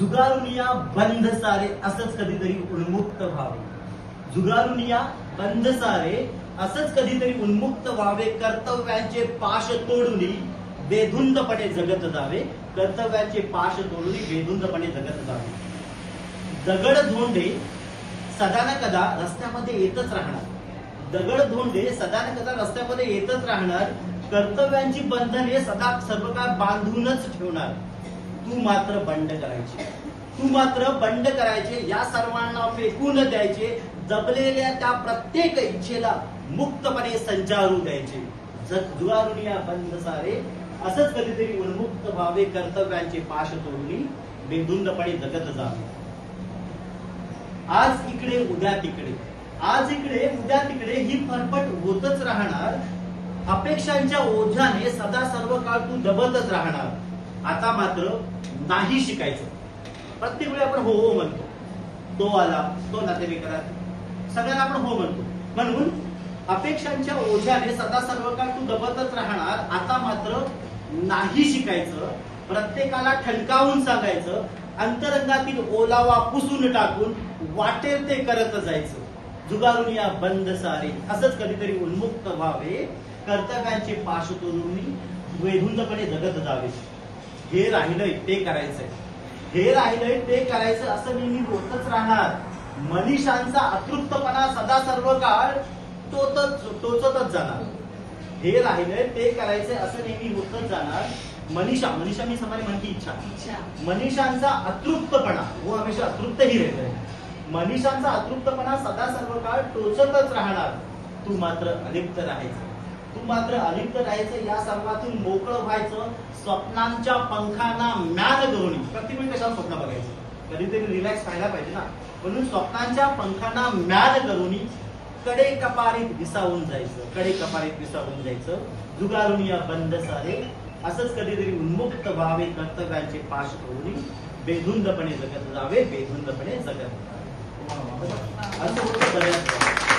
जुगारुनिया बंध बंद सारे असंच कधीतरी उन्मुक्त व्हावे. जुगारुनिया बंध बंद सारे असंच कधीतरी उन्मुक्त व्हावे. कर्तव्यांचे पाश तोडून बेधुंदपणे जगत जावे. कर्तव्यांचे पाश तोडून बेधुंदपणे जगत जावे. दगड धोंडे सदा न कदा रस्त्यामध्ये येतच राहणार. दगड धोंडे सदा न कदा रस्त्यामध्ये येतच राहणार. कर्तव्यांची बंधने सदा सर्व काळ बांधूनच ठेवणार. तू मात्र बंड करायची. तू मात्र बंड करायचे या सर्वांना फेकून द्यायचे जपलेल्या त्या प्रत्येक इच्छेला मुक्तपणे संचारू द्यायचे. जग जुगारून बंद सारे. असंच कधीतरी उन्मुक्त व्हावे कर्तव्यांचे पाश तोडणी बेधुंदपणे जगत जावे. आज इकडे उद्या तिकडे. आज इकडे उद्या तिकडे ही फरफट होतच राहणार. अपेक्षांच्या ओझ्याने सदा सर्व काळ तू दबतच राहणार. आता मात्र नाही शिकायचं. प्रत्येक वेळी आपण हो हो म्हणतो. तो आला तो नातेवाईकाला. सगळ्यांना आपण हो म्हणतो. म्हणून अपेक्षांच्या ओझ्याने सदा सर्व काळ तू दबतच राहणार. आता मात्र नाही शिकायचं. प्रत्येकाला ठणकावून सांगायचं. अंतरंगातील ओलावा पुसून टाकून वाटेल ते करत जायचं. जुगारून या बंद सारे. असंच कधीतरी उन्मुक्त व्हावे. कर्तव्यांचे पाश तोडून वेधुंदपणे जगत जावे. हे राहिलंय ते करायचंय. हे राहिलंय ते करायचं असं नेहमी होतच राहणार. मनीषांचा अतृप्तपणा सदा सर्व काळ टोचत टोचतच जाणार. हे राहिलंय ते करायचंय असं नेहमी होतच जाणार. मनीषा मनीषा मी समारी म्हणती इच्छा. मनीषांचा अतृप्तपणा वो हमेशा ही रहता है मनीषांचा अतृप्तपणा सदा सर्व काळ टोचतच राहणार. तू मात्र अलिप्त राहायचं. तू मात्र अलिप्त राहायचं या सर्वातून मोकळं व्हायचं स्वप्नांच्या पंखांना म्यान करून प्रतिबिंब कशाला स्वप्न बघायचं? कधीतरी रिलॅक्स व्हायला पाहिजे ना. म्हणून स्वप्नांच्या पंखांना म्यान करून कडे कपारीत विसावून जायचं कडे कपारीत विसावून जायचं. जुगारून या बंद सारे. असंच कधीतरी उन्मुक्त व्हावे कर्तव्यांचे पाश करून बेधुंदपणे जगत जावे बेधुंदपणे जगत असं होतं बऱ्याच